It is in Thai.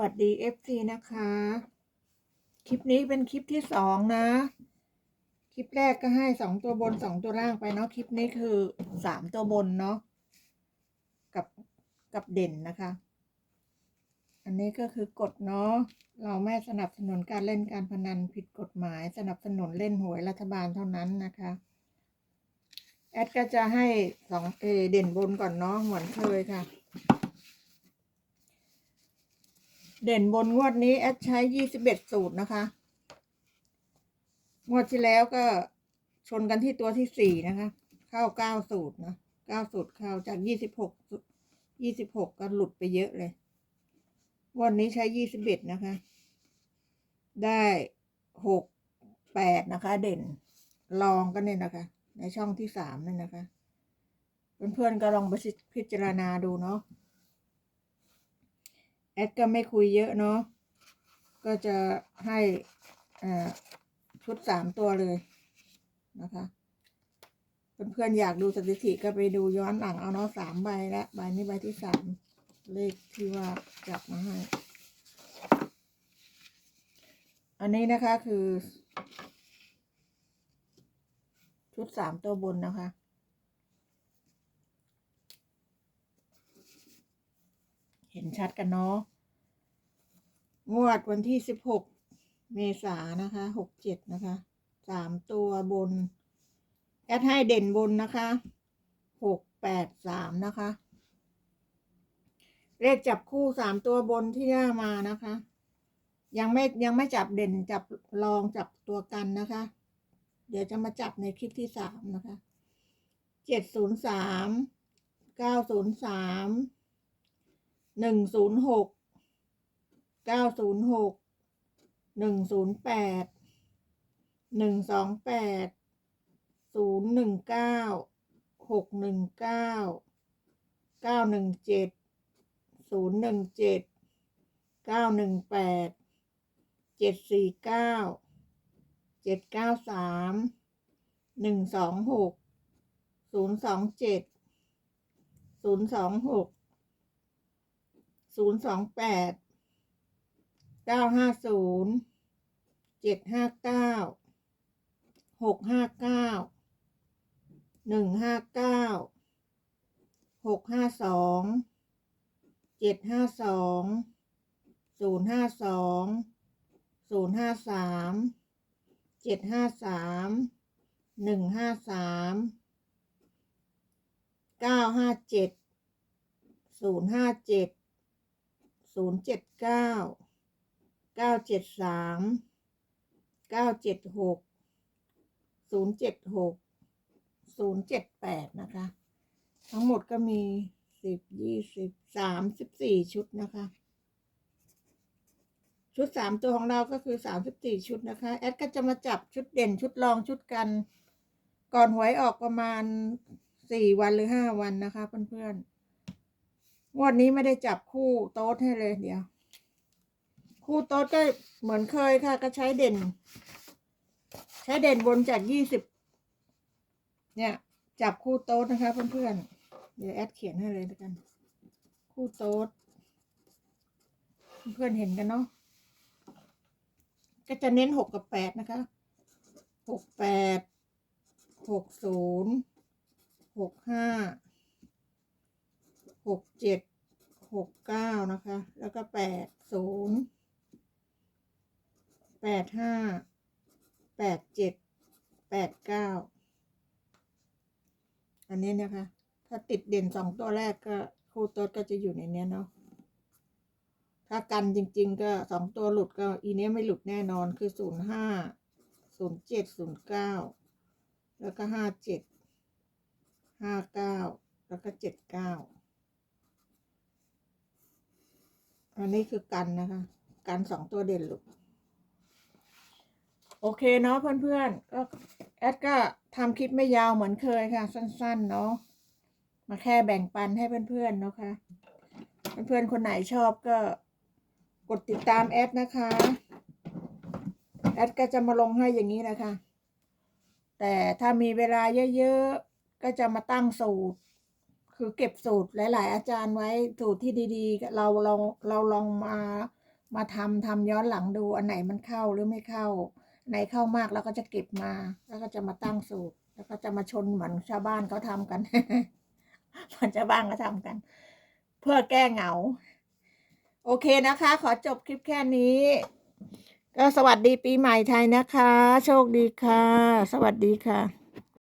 วัสดี FC นะคะ คลิปนี้เป็นคลิปที่สองนะ คลิปแรกก็ให้สองตัวบนสองตัวล่างไปเนาะ คลิปนี้คือสามตัวบนเนาะ กับกับเด่นนะคะ อันนี้ก็คือกฎเนาะ เราไม่สนับสนุนการเล่นการพนันผิดกฎหมาย สนับสนุนเล่นหวยรัฐบาลเท่านั้นนะคะ แอดก็จะให้สองเออเด่นบนก่อนเนาะเหมือนเคยค่ะ เด่นบนงวดนี้แอดใช้ยี่สิบเอ็ดสูตรนะคะ งวดที่แล้วก็ชนกันที่ตัวที่สี่นะคะ เข้าเก้าสูตรนะเก้าสูตรเข้าจากยี่สิบหกยี่สิบหกก็หลุดไปเยอะเลย วันนี้ใช้ยี่สิบเอ็ดนะคะ ได้หกแปดนะคะ เด่นลองกันเนี่ยนะคะ ในช่องที่สามนั่นนะคะ เพื่อนๆก็ลองไปพิจารณาดูเนาะ แอดก็ไม่คุยเยอะเนาะก็จะให้ชุดสามตัวเลยนะคะเพื่อนๆอยากดูสถิติก็ไปดูย้อนหลังเอาเนาะสามใบละใบนี้ใบที่สามเลขที่ว่าจับมาให้ อันนี้นะคะคือ ชุดสามตัวบนนะคะ เห็นชัดกันเนาะ งวดวันที่สิบหกเมษายนนะคะหกเจ็ดนะคะสามตัวบน แอดให้เด่นบนนะคะหกแปดสามนะคะ เลขจับคู่สามตัวบนที่หน้ามานะคะ ยังไม่ยังไม่จับเด่นจับรองจับตัวกันนะคะ เดี๋ยวจะมาจับในคลิปที่สามนะคะเจ็ดศูนย์สามเก้าศูนย์สาม หนึ่งศูนย์หกเก้าศูนย์หกหนึ่งศูนย์แปดหนึ่งสองแปดศูนย์หนึ่งเก้าหกหนึ่งเก้าเก้าหนึ่งเจ็ดศูนย์หนึ่งเจ็ดเก้าหนึ่งแปดเจ็ดสี่เก้าเจ็ดเก้าสามหนึ่งสองหกศูนย์สองเจ็ดศูนย์สองหก ศูนย์สองแปดเก้าห้าศูนย์เจ็ดห้าเก้าหกห้าเก้าหนึ่งห้าเก้าหกห้าสองเจ็ดห้าสองศูนย์ห้าสองศูนย์ห้าสามเจ็ดห้าสามหนึ่งห้าสามเก้าห้าเจ็ดศูนย์ห้าเจ็ด ศูนย์เจ็ดเก้าเก้าเจ็ดสามเก้าเจ็ดหกศูนย์เจ็ดหกศูนย์เจ็ดแปดนะคะ ทั้งหมดก็มีสิบยี่สิบสามสิบสี่ชุดนะคะ ชุดสามตัวของเราก็คือสามสิบสี่ชุดนะคะ แอดก็จะมาจับชุดเด่นชุดรองชุดกัน ก่อนหวยออกประมาณสี่วันหรือห้าวันนะคะเพื่อนๆ งวดนี้ไม่ได้จับคู่โต๊ดให้เลยเดี๋ยว คู่โต๊ดก็เหมือนเคยค่ะ ก็ใช้เด่น ใช้เด่นบนจากยี่สิบเนี่ย จับคู่โต๊ดนะคะเพื่อนๆ เดี๋ยวแอดเขียนให้เลยแล้วกัน คู่โต๊ดเพื่อนๆเห็นกันเนาะก็จะเน้นหกกับแปดนะคะหกแปดหกศูนย์หกห้า หกเจ็ดหกเก้านะคะ แล้วก็แปดศูนย์แปดห้าแปดเจ็ดแปดเก้าอันนี้นะคะ ถ้าติดเด่นสองตัวแรกก็คู่ต๊ดก็จะอยู่ในเนี้ยเนาะถ้ากันจริง ๆ ก็สองตัวหลุดก็อีเนี้ยไม่หลุดแน่นอนคือศูนย์ห้าศูนย์เจ็ดศูนย์เก้าแล้วก็ห้าเจ็ดห้าเก้าแล้วก็เจ็ดเก้า อันนี้คือกันนะคะ กันสองตัวเด่นลุดโอเคเนาะเพื่อนๆก็แอดก็ทำคลิปไม่ยาวเหมือนเคยค่ะ สั้นๆเนาะมาแค่แบ่งปันให้เพื่อนๆเนาะค่ะเพื่อนๆคนไหนชอบก็กดติดตามแอดนะคะ แอดก็จะมาลงให้อย่างนี้นะคะ แต่ถ้ามีเวลาเยอะๆ ก็จะมาตั้งสูตร คือเก็บสูตรหลาย ๆ อาจารย์ไว้สูตรที่ดีๆ เราเราเราลองมามาทำทำย้อนหลังดูอันไหนมันเข้าหรือไม่เข้าอันไหนเข้ามากเราก็จะเก็บมา แล้วก็จะมาตั้งสูตร แล้วก็จะมาชนเหมือนชาวบ้านเขาทำกันเหมือนชาวบ้านเขาทำกัน เพื่อแก้เหงา โอเคนะคะ ขอจบคลิปแค่นี้ ก็สวัสดีปีใหม่ไทยนะคะ โชคดีค่ะ สวัสดีค่ะ